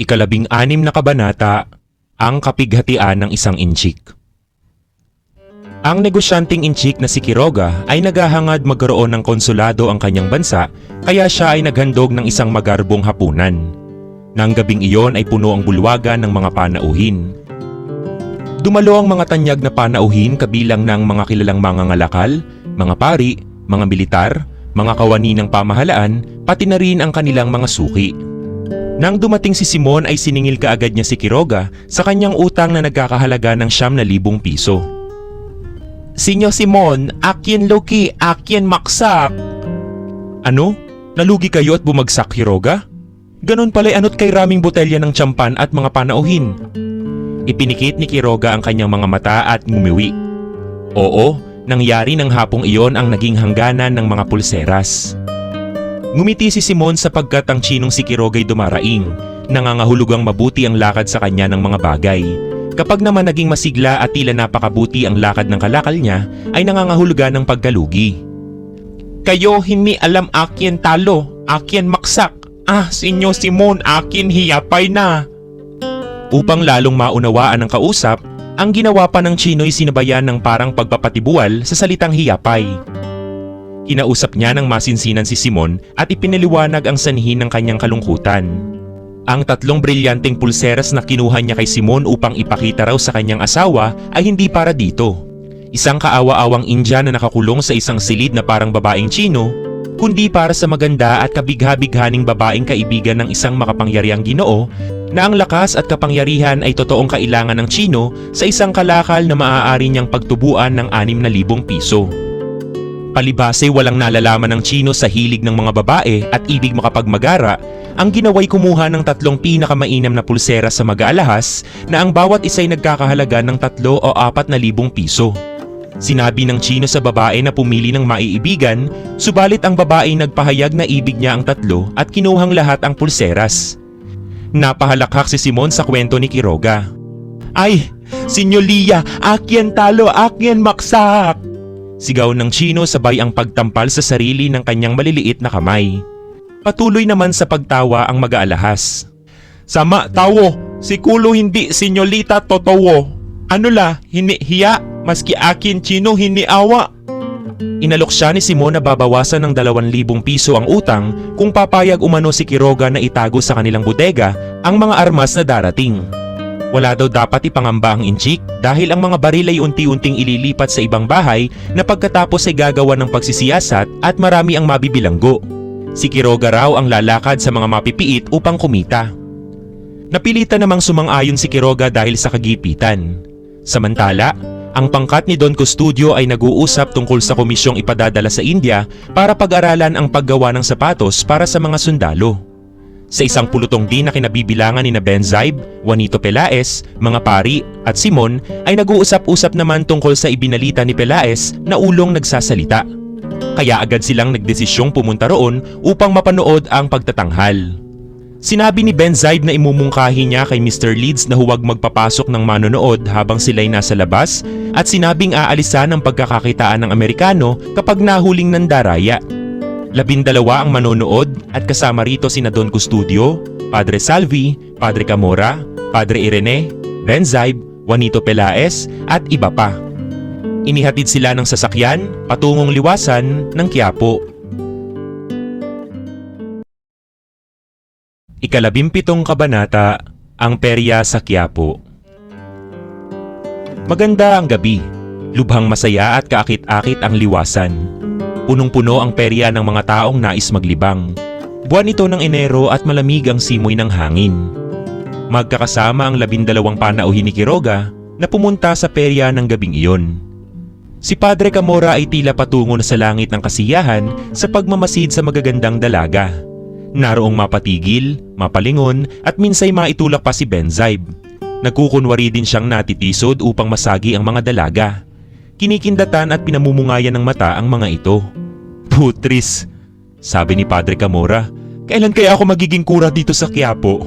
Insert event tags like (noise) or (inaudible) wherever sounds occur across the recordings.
Ikalabing anim na kabanata, ang kapighatian ng isang inchik. Ang negosyanteng inchik na si Quiroga ay naghahangad magkaroon ng konsulado ang kanyang bansa kaya siya ay naghandog ng isang magarbong hapunan. Nang gabing iyon ay puno ang bulwagan ng mga panauhin. Dumalo ang mga tanyag na panauhin kabilang ng mga kilalang mga ngalakal, mga pari, mga militar, mga kawani ng pamahalaan, pati na rin ang kanilang mga suki. Nang dumating si Simon ay siningil kaagad niya si Quiroga sa kanyang utang na nagkakahalaga ng siyam na libong piso. Sinyo Simon, akin Loki, akin maksak. Ano? Nalugi kayo at bumagsak Quiroga? Ganon pala'y anot kay raming botelya ng tsampan at mga panauhin. Ipinikit ni Quiroga ang kanyang mga mata at ngumiwi. Oo, nangyari ng hapong iyon ang naging hangganan ng mga pulseras. Ngumiti si Simon sapagkat ang chinong si Quiroga'y dumaraing. Nangangahulugang mabuti ang lakad sa kanya ng mga bagay. Kapag naman naging masigla at tila napakabuti ang lakad ng kalakal niya, ay nangangahulugan ng pagkalugi. Kayo hindi alam akin talo, akin maksak. Ah, sinyo Simon, akin hiyapay na. Upang lalong maunawaan ng kausap, ang ginawa pa ng Chino'y sinabayan ng parang pagpapatibual sa salitang hiyapay. Kinausap niya ng masinsinan si Simon at ipinaliwanag ang sanhi ng kanyang kalungkutan. Ang tatlong brilyanteng pulseras na kinuha niya kay Simon upang ipakita raw sa kanyang asawa ay hindi para dito. Isang kaawa-awang Indian na nakakulong sa isang silid na parang babaeng Chino, kundi para sa maganda at kabigha-bighaning babaeng kaibigan ng isang makapangyariang ginoo na ang lakas at kapangyarihan ay totoong kailangan ng Chino sa isang kalakal na maaari niyang pagtubuan ng 6,000 piso. Palibase walang nalalaman ng Chino sa hilig ng mga babae at ibig makapagmagara, ang ginaway kumuha ng tatlong pinakamainam na pulsera sa mag-aalahas na ang bawat isa'y nagkakahalaga ng tatlo o apat na libong piso. Sinabi ng Chino sa babae na pumili ng maiibigan, subalit ang babae nagpahayag na ibig niya ang tatlo at kinuhang lahat ang pulseras. Napahalakhak si Simon sa kwento ni Quiroga. Ay, Sinyo Lia, akyan talo, akyan maksak! Sigaw ng Chino sabay ang pagtampal sa sarili ng kanyang maliliit na kamay. Patuloy naman sa pagtawa ang mag-aalahas. Sama, tawo! Si Kulo hindi sinyolita totoo. Ano la, hinihiya, maski akin Chino hiniawa. Inalok siya ni Simon na babawasan ng 2,000 piso ang utang kung papayag umano si Quiroga na itago sa kanilang bodega ang mga armas na darating. Wala daw dapat ipangamba ang inchik dahil ang mga baril ay unti-unting ililipat sa ibang bahay na pagkatapos ay gagawa ng pagsisiyasat at marami ang mabibilanggo. Si Quiroga raw ang lalakad sa mga mapipiit upang kumita. Napilitan namang sumang-ayon si Quiroga dahil sa kagipitan. Samantala, ang pangkat ni Don Custodio ay nag-uusap tungkol sa komisyong ipadadala sa India para pag-aralan ang paggawa ng sapatos para sa mga sundalo. Sa isang pulutong din na kinabibilangan ni na Benzaib, Juanito Pelaez, mga pari at Simon ay nag-uusap-usap naman tungkol sa ibinalita ni Pelaez na ulong nagsasalita. Kaya agad silang nagdesisyong pumunta roon upang mapanood ang pagtatanghal. Sinabi ni Benzaib na imumungkahi niya kay Mr. Leeds na huwag magpapasok ng manonood habang sila'y nasa labas at sinabing aalisan ang pagkakakitaan ng Amerikano kapag nahuling ng daraya. Labindalawa ang manonood at kasama rito sina Don Custodio, Padre Salvi, Padre Camora, Padre Irene, Benzaib, Juanito Pelaez at iba pa. Inihatid sila ng sasakyan patungong liwasan ng Quiapo. Ikalabimpitong kabanata, ang perya sa Quiapo. Maganda ang gabi. Lubhang masaya at kaakit-akit ang liwasan. Punong-puno ang perya ng mga taong nais maglibang. Buwan ito ng Enero at malamig ang simoy ng hangin. Magkakasama ang labindalawang panauhin ni Quiroga na pumunta sa perya ng gabing iyon. Si Padre Camora ay tila patungo na sa langit ng kasiyahan sa pagmamasid sa magagandang dalaga. Naroong mapatigil, mapalingon at minsay maitulak pa si Benzaib. Nagkukunwari din siyang natitisod upang masagi ang mga dalaga. Kinikindatan at pinamumungayan ng mata ang mga ito. Putris, sabi ni Padre Camora, kailan kaya ako magiging kura dito sa Quiapo?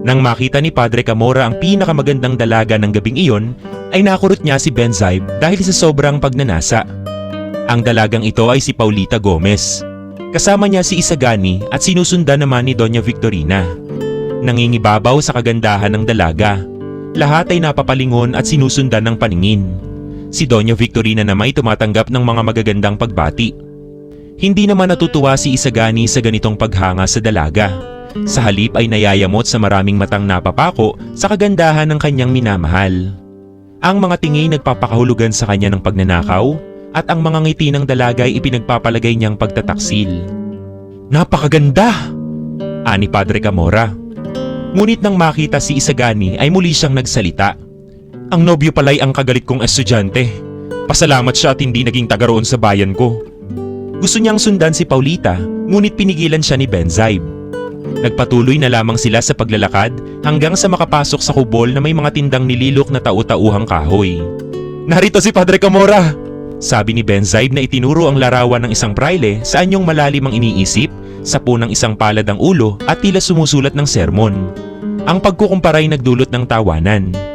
Nang makita ni Padre Camora ang pinakamagandang dalaga ng gabing iyon, ay nakurot niya si Benzaib dahil sa sobrang pagnanasa. Ang dalagang ito ay si Paulita Gomez. Kasama niya si Isagani at sinusundan naman ni Doña Victorina. Nangingibabaw sa kagandahan ng dalaga. Lahat ay napapalingon at sinusundan ng paningin. Si Doña Victorina na may tumatanggap ng mga magagandang pagbati. Hindi naman natutuwa si Isagani sa ganitong paghanga sa dalaga. Sa halip ay nayayamot sa maraming matang napapako sa kagandahan ng kanyang minamahal. Ang mga tingi nagpapakahulugan sa kanya ng pagnanakaw at ang mga ngiti ng dalaga ay ipinagpapalagay niyang pagtataksil. Napakaganda! Ani Padre Camora. Ngunit nang makita si Isagani ay muli siyang nagsalita. Ang nobyo pala'y ang kagalit kong estudyante. Pasalamat siya at hindi naging taga sa bayan ko. Gusto niyang sundan si Paulita, ngunit pinigilan siya ni Benzaib. Nagpatuloy na lamang sila sa paglalakad hanggang sa makapasok sa kubol na may mga tindang nililok na tau-tauhang kahoy. Narito si Padre Camora! Sabi ni Benzaib na itinuro ang larawan ng isang praile sa anyong malalim ang iniisip, sa punang isang palad ang ulo at tila sumusulat ng sermon. Ang pagkukumparay nagdulot ng tawanan.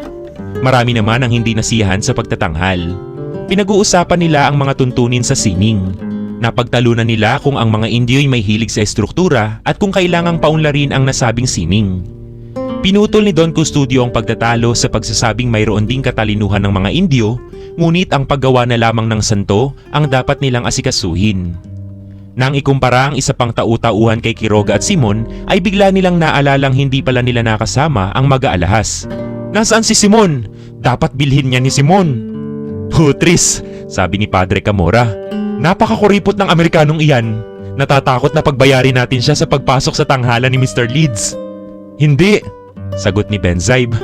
Marami naman ang hindi nasiyahan sa pagtatanghal. Pinag-uusapan nila ang mga tuntunin sa sining. Napagtalunan nila kung ang mga Indio'y may hilig sa estruktura at kung kailangang paunlarin ang nasabing sining. Pinutol ni Don Custodio ang pagtatalo sa pagsasabing mayroon ding katalinuhan ng mga Indio, ngunit ang paggawa na lamang ng santo ang dapat nilang asikasuhin. Nang ikumpara ang isa pang tau-tauhan kay Quiroga at Simon, ay bigla nilang naalalang hindi pala nila nakasama ang mag-aalahas. Nasaan si Simon? Dapat bilhin niya ni Simon. Putris, sabi ni Padre Camora. Napakakuripot ng Amerikanong iyan. Natatakot na pagbayarin natin siya sa pagpasok sa tanghalan ni Mr. Leeds. Hindi, sagot ni Benzaib.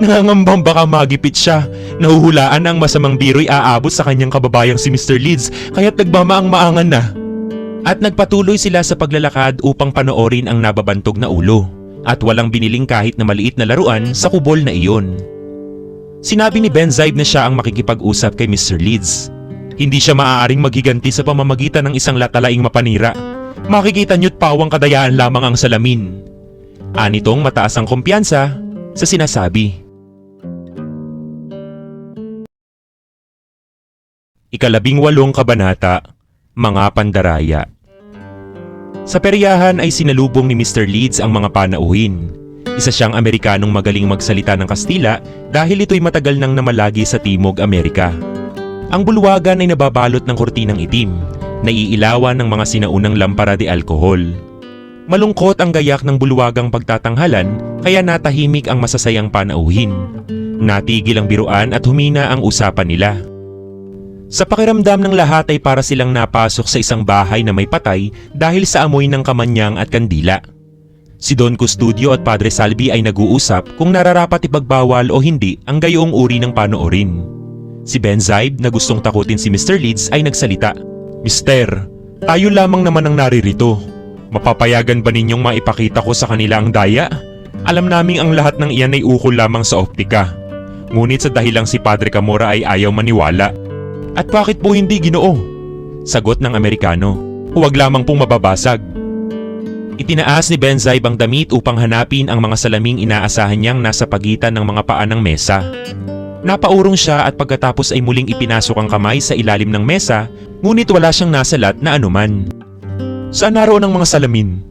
Nangangambang baka magipit siya. Nahuhulaan na ang masamang biro'y aabot sa kanyang kababayang si Mr. Leeds kaya't nagmamaang-maangan na. At nagpatuloy sila sa paglalakad upang panoorin ang nababantog na ulo at walang biniling kahit na maliit na laruan sa kubol na iyon. Sinabi ni Benzaib na siya ang makikipag-usap kay Mr. Leeds. Hindi siya maaaring maghiganti sa pamamagitan ng isang latalaing mapanira. Makikita niyo't pawang kadayaan lamang ang salamin. Anitong mataas ang kumpiyansa sa sinasabi. Ikalabing walong kabanata, Mga Pandaraya Sa peryahan ay sinalubong ni Mr. Leeds ang mga panauhin. Isa siyang Amerikanong magaling magsalita ng Kastila dahil ito'y matagal nang namalagi sa Timog Amerika. Ang bulwagan ay nababalot ng kurtinang itim, naiilawan ng mga sinaunang lampara de alkohol. Malungkot ang gayak ng bulwagang pagtatanghalan kaya natahimik ang masasayang panauhin. Natigil ang biruan at humina ang usapan nila. Sa pakiramdam ng lahat ay para silang napasok sa isang bahay na may patay dahil sa amoy ng kamanyang at kandila. Si Don Custodio at Padre Salvi ay nag-uusap kung nararapat ipagbawal o hindi ang gayong uri ng panoorin. Si Benzaib na gustong takutin si Mr. Leeds ay nagsalita, Mister, tayo lamang naman ang naririto. Mapapayagan ba ninyong maipakita ko sa kanila ang daya? Alam naming ang lahat ng iyan ay ukol lamang sa optika. Ngunit sa dahilang si Padre Camora ay ayaw maniwala. At bakit po hindi ginoo? Sagot ng Amerikano, huwag lamang pong mababasag. Itinaas ni Benzaib ang damit upang hanapin ang mga salaming inaasahan niyang nasa pagitan ng mga paa ng mesa. Napaurong siya at pagkatapos ay muling ipinasok ang kamay sa ilalim ng mesa ngunit wala siyang nasalat na anuman. Saan naroon ang mga salamin?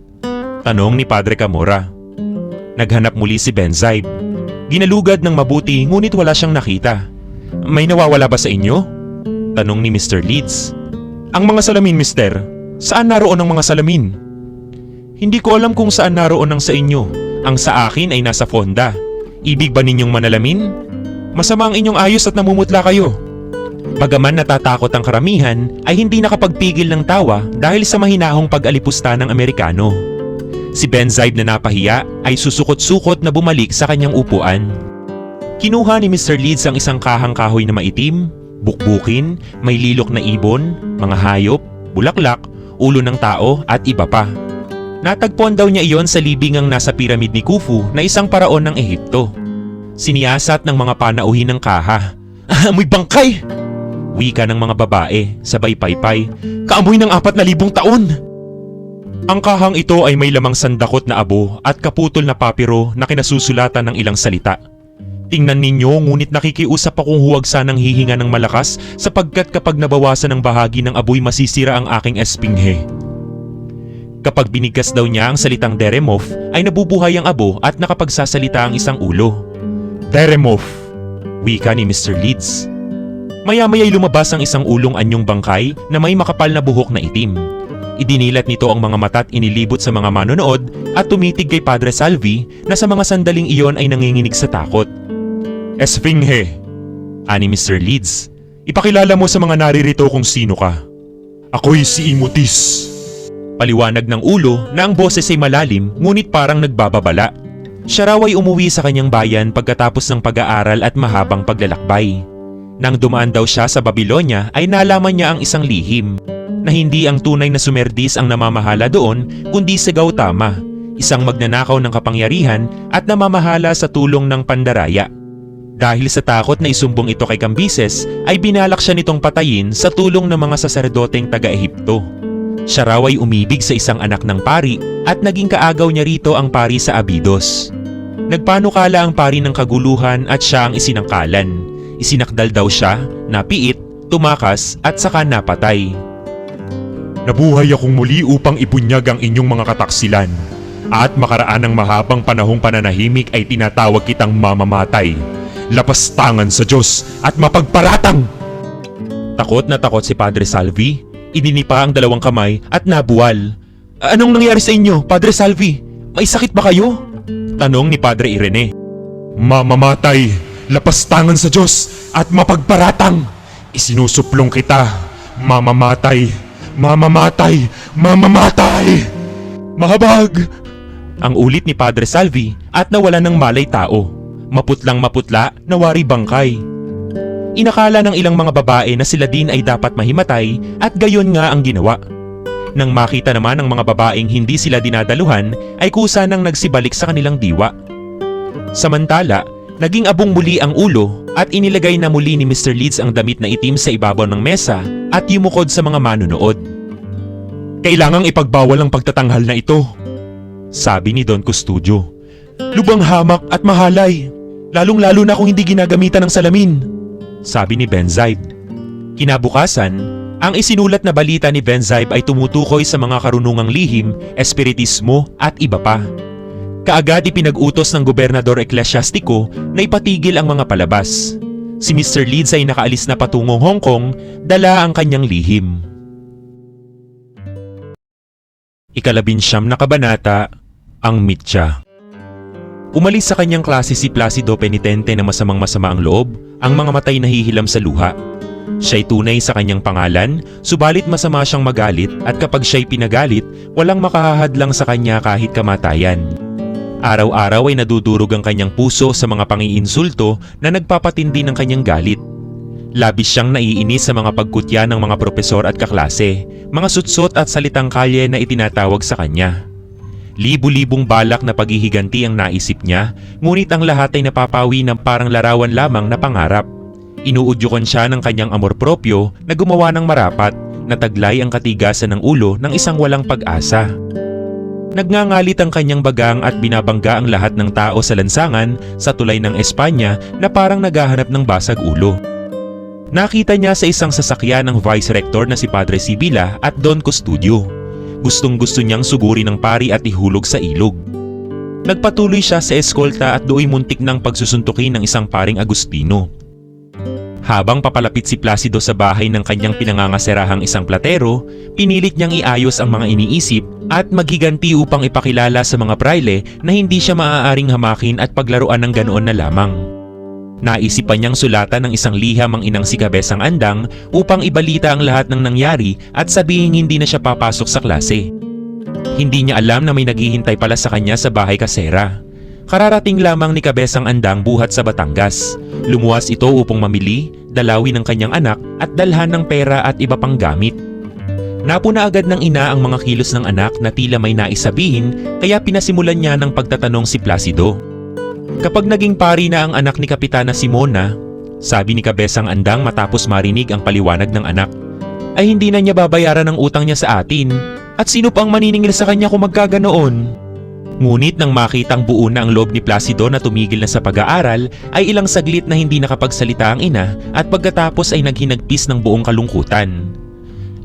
Tanong ni Padre Camora. Naghanap muli si Benzaib. Ginalugad ng mabuti ngunit wala siyang nakita. May nawawala ba sa inyo? Tanong ni Mr. Leeds. Ang mga salamin, mister. Saan naroon ang mga salamin? Hindi ko alam kung saan naroon ang sa inyo. Ang sa akin ay nasa fonda. Ibig ba ninyong manalamin? Masama ang inyong ayos at namumutla kayo. Bagaman natatakot ang karamihan, ay hindi nakapagpigil ng tawa dahil sa mahinahong pag-alipusta ng Amerikano. Si Benzaib na napahiya ay susukot-sukot na bumalik sa kanyang upuan. Kinuha ni Mr. Leeds ang isang kahang kahoy na maitim, bukbukin, may lilok na ibon, mga hayop, bulaklak, ulo ng tao at iba pa. Natagpuan daw niya iyon sa libingang nasa piramid ni Khufu na isang paraon ng Ehipto. Siniyasat ng mga panauhin ng kaha. (laughs) Amoy bangkay! Wika ng mga babae, sabay paypay. Kaamoy ng apat na libong taon! Ang kahang ito ay may lamang sandakot na abo at kaputol na papiro na kinasusulatan ng ilang salita. Tingnan ninyo ngunit nakikiusap akong huwag sanang hihinga ng malakas sapagkat kapag nabawasan ng bahagi ng aboy masisira ang aking espinghe. Kapag binigkas daw niya ang salitang Deremov, ay nabubuhay ang abo at nakapagsasalita ang isang ulo. Deremov, wika ni Mr. Leeds. Maya-maya'y lumabas ang isang ulong anyong bangkay na may makapal na buhok na itim. Idinilat nito ang mga mata at inilibot sa mga manonood at tumitig kay Padre Salvi na sa mga sandaling iyon ay nanginginig sa takot. Esfinge, ani Mr. Leeds, ipakilala mo sa mga naririto kung sino ka. Ako'y si Imutis. Paliwanag ng ulo na ang boses ay malalim ngunit parang nagbababala. Siya raw ay umuwi sa kanyang bayan pagkatapos ng pag-aaral at mahabang paglalakbay. Nang dumaan daw siya sa Babylonia ay nalaman niya ang isang lihim na hindi ang tunay na sumerdis ang namamahala doon kundi si Gautama, isang magnanakaw ng kapangyarihan at namamahala sa tulong ng pandaraya. Dahil sa takot na isumbong ito kay Cambises ay binalak siya nitong patayin sa tulong ng mga saserdoteng taga-Ehipto. Siya raw ay umibig sa isang anak ng pari at naging kaagaw niya rito ang pari sa Abidos. Nagpanukala ang pari ng kaguluhan at siya ang isinangkalan. Isinakdal daw siya, napiit, tumakas at saka napatay. Nabuhay akong muli upang ibunyag ang inyong mga kataksilan. At makaraan ng mahabang panahong pananahimik ay tinatawag kitang mamamatay. Lapastangan sa Diyos at mapagparatang! Takot na takot si Padre Salvi. Idinipa ang dalawang kamay at nabuwal. Anong nangyari sa inyo, Padre Salvi? May sakit ba kayo? Tanong ni Padre Irene. Mamamatay, lapastangan sa Diyos at mapagparatang. Isinusuplong kita, mamamatay, mamamatay, mamamatay. Mahabag! Ang ulit ni Padre Salvi at nawala ng malay tao. Maputlang maputla, nawari bangkay. Inakala ng ilang mga babae na sila din ay dapat mahimatay at gayon nga ang ginawa. Nang makita naman ng mga babaeng hindi sila dinadaluhan ay kusa nang nagsibalik sa kanilang diwa. Samantala, naging abong muli ang ulo at inilagay na muli ni Mr. Leeds ang damit na itim sa ibabaw ng mesa at yumukod sa mga manunood. Kailangang ipagbawal ang pagtatanghal na ito, sabi ni Don Custodio. Lubang hamak at mahalay, lalong-lalo na kung hindi ginagamitan ng salamin, sabi ni Benzaib. Kinabukasan, ang isinulat na balita ni Benzaib ay tumutukoy sa mga karunungang lihim, espiritismo at iba pa. Kaagad ipinag-utos ng gobernador eklesyastiko na ipatigil ang mga palabas. Si Mr. Leeds ay nakaalis na patungong Hong Kong, dala ang kanyang lihim. Ikalabinsyam na kabanata, ang mitya. Umalis sa kanyang klase si Placido Penitente na masamang masama ang loob, ang mga matay nahihilam sa luha. Siya'y tunay sa kanyang pangalan, subalit masama siyang magalit at kapag siya'y pinagalit, walang makahahadlang sa kanya kahit kamatayan. Araw-araw ay nadudurog ang kanyang puso sa mga pangiinsulto na nagpapatindi ng kanyang galit. Labis siyang naiinis sa mga pagkutya ng mga propesor at kaklase, mga sutsot at salitang kalye na itinatawag sa kanya. Libu-libong balak na paghihiganti ang naisip niya, ngunit ang lahat ay napapawi ng parang larawan lamang na pangarap. Inuudyukan siya ng kanyang amor propyo na gumawa ng marapat, na taglay ang katigasan ng ulo ng isang walang pag-asa. Nagngangalit ang kanyang bagang at binabangga ang lahat ng tao sa lansangan sa tulay ng Espanya na parang naghahanap ng basag ulo. Nakita niya sa isang sasakyan ng Vice Rector na si Padre Sibila at Don Custodio. Gustong gusto niyang suguri ng pari at ihulog sa ilog. Nagpatuloy siya sa eskolta at dooy muntik ng pagsusuntukin ng isang paring Agustino. Habang papalapit si Placido sa bahay ng kanyang pinangangaserahang isang platero, pinilit niyang iayos ang mga iniisip at maghiganti upang ipakilala sa mga praile na hindi siya maaaring hamakin at paglaruan ng ganoon na lamang. Naisipan niyang sulatan ng isang liham ang inang si Kabesang Andang upang ibalita ang lahat ng nangyari at sabihin hindi na siya papasok sa klase. Hindi niya alam na may naghihintay pala sa kanya sa bahay kasera. Kararating lamang ni Kabesang Andang buhat sa Batangas. Lumuwas ito upang mamili, dalawin ng kanyang anak at dalhan ng pera at iba pang gamit. Napuna agad ng ina ang mga kilos ng anak na tila may naisabihin kaya pinasimulan niya ng pagtatanong si Placido. Kapag naging pari na ang anak ni Kapitana Simona, sabi ni Kabesang Andang matapos marinig ang paliwanag ng anak, ay hindi na niya babayaran ang utang niya sa atin at sino pang maniningil sa kanya kung magkaganoon. Ngunit nang makitang buo na ang loob ni Placido na tumigil na sa pag-aaral ay ilang saglit na hindi nakapagsalita ang ina at pagkatapos ay naghinagpis ng buong kalungkutan.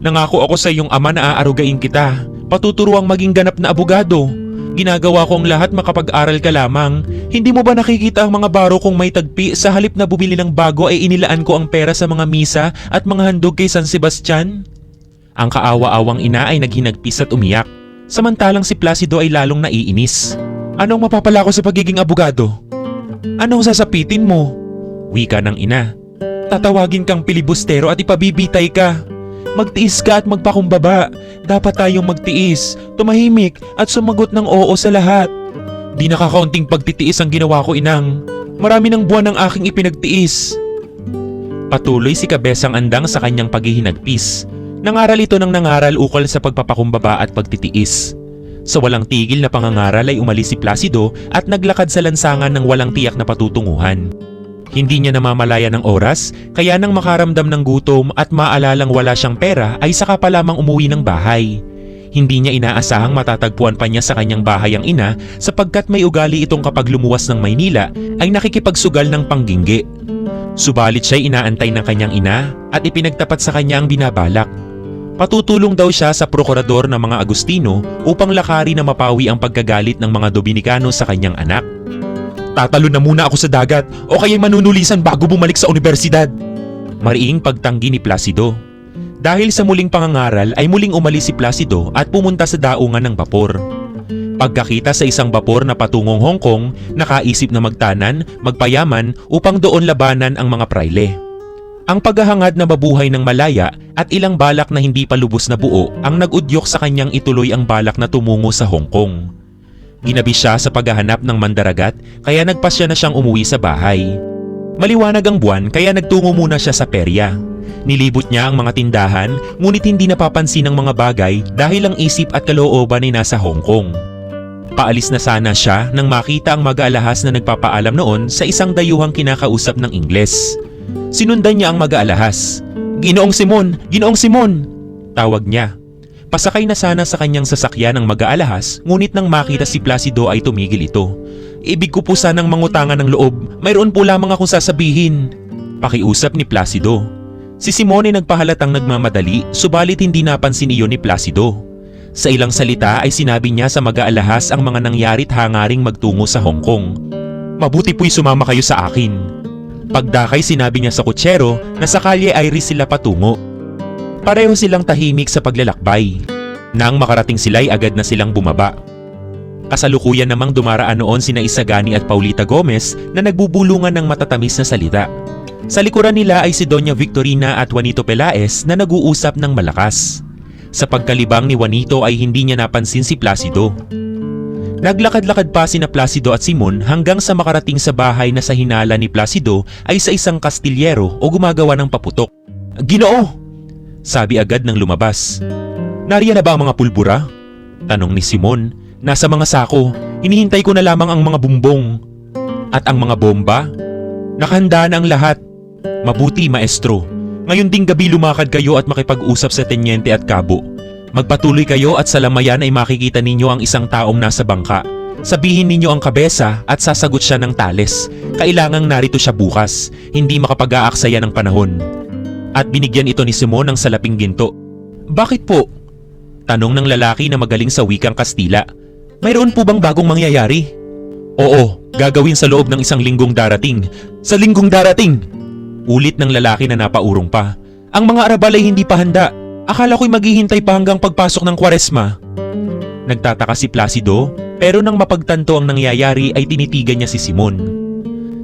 Nangako ako sa iyong ama na aarugain kita Patuturuang maging ganap na abogado. Ginagawa ko ang lahat makapag-aral ka lamang. Hindi mo ba nakikita ang mga baro kong may tagpi sa halip na bumili ng bago ay inilaan ko ang pera sa mga misa at mga handog kay San Sebastian? Ang kaawa-awang ina ay naghinagpis at umiyak. Samantalang si Placido ay lalong naiinis. Anong mapapala ko sa pagiging abogado? Anong sasapitin mo? Wika ng ina. Tatawagin kang pilibustero at ipabibitay ka. Magtiis ka at magpakumbaba. Dapat tayong magtiis, tumahimik at sumagot ng oo sa lahat. Di nakakaunting pagtitiis ang ginawa ko inang. Marami ng buwan ang aking ipinagtiis. Patuloy si Kabesang Andang sa kanyang paghihinagpis. Nangaral ito ng nangaral ukol sa pagpapakumbaba at pagtitiis. Sa walang tigil na pangangaral ay umalis si Placido at naglakad sa lansangan ng walang tiyak na patutunguhan. Hindi niya namamalaya ng oras, kaya nang makaramdam ng gutom at maalalang wala siyang pera ay saka pa lamang umuwi ng bahay. Hindi niya inaasahang matatagpuan pa niya sa kanyang bahay ang ina sapagkat may ugali itong kapag lumuwas ng Maynila ay nakikipagsugal ng pangginggi. Subalit siya'y inaantay ng kanyang ina at ipinagtapat sa kanya ang binabalak. Patutulong daw siya sa prokurador ng mga Agustino upang lakari na mapawi ang pagkagalit ng mga Dominikano sa kanyang anak. Tatalo na muna ako sa dagat o kaya'y manunulisan bago bumalik sa universidad. Mariing pagtanggi ni Placido. Dahil sa muling pangangaral ay muling umalis si Placido at pumunta sa daungan ng bapor. Pagkakita sa isang bapor na patungong Hong Kong, nakaisip na magtanan, magpayaman upang doon labanan ang mga praile. Ang paghahangad na mabuhay ng malaya at ilang balak na hindi pa lubos na buo ang nag-udyok sa kanyang ituloy ang balak na tumungo sa Hong Kong. Ginabi siya sa paghahanap ng mandaragat kaya nagpasya na siyang umuwi sa bahay. Maliwanag ang buwan kaya nagtungo muna siya sa perya. Nilibot niya ang mga tindahan ngunit hindi napapansin ang mga bagay dahil ang isip at kalooban ay nasa Hong Kong. Paalis na sana siya nang makita ang mag-aalahas na nagpapaalam noon sa isang dayuhang kinakausap ng Ingles. Sinundan niya ang mag-aalahas. Ginoong Simon! Ginoong Simon! Tawag niya. Pasakay na sana sa kanyang sasakyan ang mag-aalahas ngunit nang makita si Placido ay tumigil ito. Ibig ko po sanang mangutangan ng loob. Mayroon po lamang akong sasabihin. Pakiusap ni Placido. Si Simone nagpahalatang nagmamadali subalit hindi napansin iyon ni Placido. Sa ilang salita ay sinabi niya sa mag-aalahas ang mga nangyarit hangaring magtungo sa Hong Kong. Mabuti po'y sumama kayo sa akin. Pagdakay sinabi niya sa kutsero na sa kalye Iris sila patungo. Pareho silang tahimik sa paglalakbay. Nang makarating sila ay agad na silang bumaba. Kasalukuyan namang dumaraan noon sina Isagani at Paulita Gomez na nagbubulungan ng matatamis na salita. Sa likuran nila ay si Doña Victorina at Juanito Pelaez na nag-uusap ng malakas. Sa pagkalibang ni Juanito ay hindi niya napansin si Placido. Naglakad-lakad pa sina Placido at Simon hanggang sa makarating sa bahay na sa hinala ni Placido ay sa isang kastilyero o gumagawa ng paputok. Ginoo! Sabi agad ng lumabas. Nariyan na ba ang mga pulbura? Tanong ni Simon. Nasa mga sako. Hinihintay ko na lamang ang mga bumbong. At ang mga bomba? Nakahanda na ang lahat. Mabuti, maestro. Ngayon ding gabi lumakad kayo at makipag-usap sa tenyente at kabo. Magpatuloy kayo at sa lamayan ay makikita ninyo ang isang taong nasa bangka. Sabihin ninyo ang kabesa at sasagot siya ng tales. Kailangang narito siya bukas, hindi makapag-aaksaya ng panahon. At binigyan ito ni Simon ng salaping ginto. Bakit po? Tanong ng lalaki na magaling sa wikang Kastila. Mayroon po bang bagong mangyayari? Oo, gagawin sa loob ng isang linggong darating. Sa linggong darating! Ulit ng lalaki na napaurong pa. Ang mga arabal ay hindi pa handa. Akala ko'y maghihintay pa hanggang pagpasok ng kwaresma. Nagtataka si Placido, pero nang mapagtanto ang nangyayari ay tinitigan niya si Simon.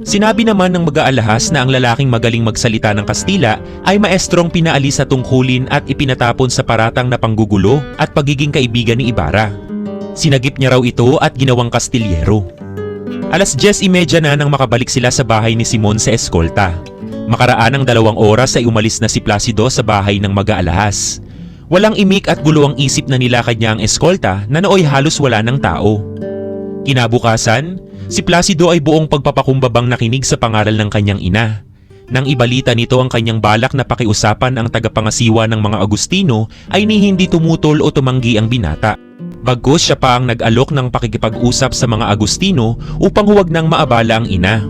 Sinabi naman ng mag-aalahas na ang lalaking magaling magsalita ng Kastila ay maestrong pinaalis sa tungkulin at ipinatapon sa paratang na panggugulo at pagiging kaibigan ni Ibarra. Sinagip niya raw ito at ginawang kastilyero. Alas 10.30 na nang makabalik sila sa bahay ni Simon sa eskolta. Makaraan ng dalawang oras ay umalis na si Placido sa bahay ng mag-aalahas. Walang imik at gulo ang isip na nilakad niya ang eskolta na nooy halos wala ng tao. Kinabukasan, si Placido ay buong pagpapakumbabang nakinig sa pangaral ng kanyang ina. Nang ibalita nito ang kanyang balak na pakiusapan ang tagapangasiwa ng mga Agustino ay ni hindi tumutol o tumanggi ang binata. Bagkus siya pa ang nag-alok ng pakikipag-usap sa mga Agustino upang huwag nang maabala ang ina.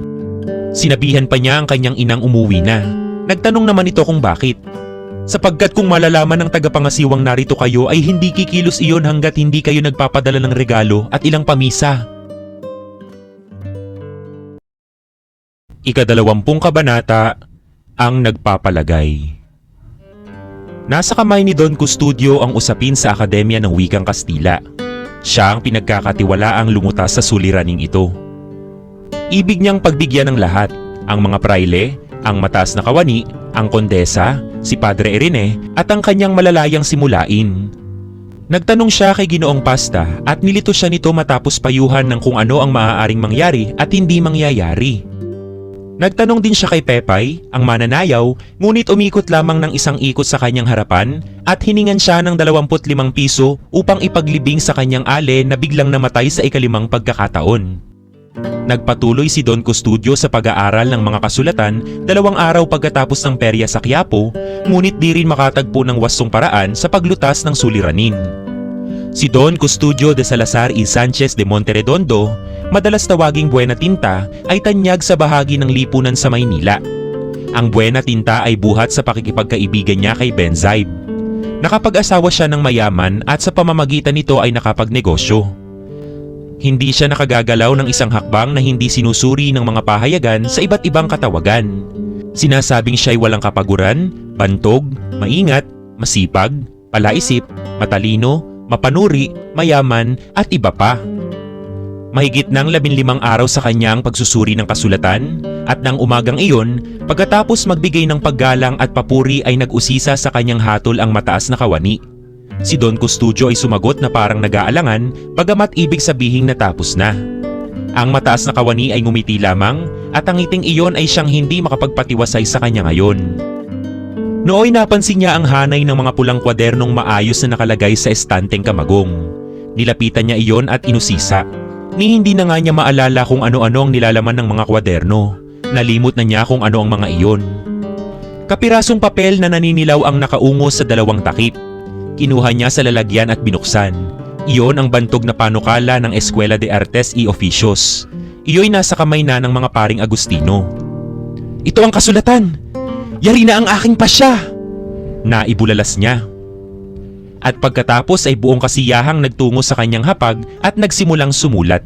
Sinabihan pa niya ang kanyang inang umuwi na. Nagtanong naman ito kung bakit. Sapagkat kung malalaman ng tagapangasiwang narito kayo ay hindi kikilos iyon hanggat hindi kayo nagpapadala ng regalo at ilang pamisa. Ikadalawampung kabanata, ang nagpapalagay. Nasa kamay ni Don Custodio ang usapin sa Akademya ng Wikang Kastila. Siya ang pinagkakatiwalaang lumutas sa suliraning ito. Ibig niyang pagbigyan ng lahat, ang mga praile, ang mataas na kawani, ang kondesa, si Padre Irene at ang kanyang malalayang simulain. Nagtanong siya kay Ginoong Pasta at nilito siya nito matapos payuhan ng kung ano ang maaaring mangyari at hindi mangyayari. Nagtanong din siya kay Pepay, ang mananayaw, ngunit umikot lamang ng isang ikot sa kanyang harapan at hiningan siya ng 25 piso upang ipaglibing sa kanyang ale na biglang namatay sa ikalimang pagkakataon. Nagpatuloy si Don Custodio sa pag-aaral ng mga kasulatan dalawang araw pagkatapos ng perya sa Quiapo, ngunit di rin makatagpo ng wastong paraan sa paglutas ng suliranin. Si Don Custodio de Salazar y Sanchez de Monteredondo, madalas tawaging Buena Tinta, ay tanyag sa bahagi ng lipunan sa Maynila. Ang Buena Tinta ay buhat sa pakikipagkaibigan niya kay Benzaib. Nakapag-asawa siya ng mayaman at sa pamamagitan nito ay nakapagnegosyo. Hindi siya nakagagalaw ng isang hakbang na hindi sinusuri ng mga pahayagan sa iba't ibang katawagan. Sinasabing siya'y walang kapaguran, bantog, maingat, masipag, palaisip, matalino, mapanuri, mayaman at iba pa. Mahigit ng labinlimang araw sa kanyang pagsusuri ng kasulatan at ng umagang iyon, pagkatapos magbigay ng paggalang at papuri ay nag-usisa sa kanyang hatol ang mataas na kawani. Si Don Custodio ay sumagot na parang nag-aalangan bagamat ibig sabihing natapos na. Ang mataas na kawani ay ngumiti lamang at ang ngiting iyon ay siyang hindi makapagpatiwasay sa kanya ngayon. Nooy napansin niya ang hanay ng mga pulang kwadernong maayos na nakalagay sa estanteng kamagong. Nilapitan niya iyon at inusisa. Ni hindi na nga niya maalala kung ano-ano ang nilalaman ng mga kwaderno. Nalimot na niya kung ano ang mga iyon. Kapirasong papel na naninilaw ang nakaungo sa dalawang takip. Kinuha niya sa lalagyan at binuksan. Iyon ang bantog na panukala ng Eskwela de Artes y Oficios. Iyo'y nasa kamay na ng mga paring Agustino. Ito ang kasulatan! Yari na ang aking pasya! Naibulalas niya. At pagkatapos ay buong kasiyahang nagtungo sa kanyang hapag at nagsimulang sumulat.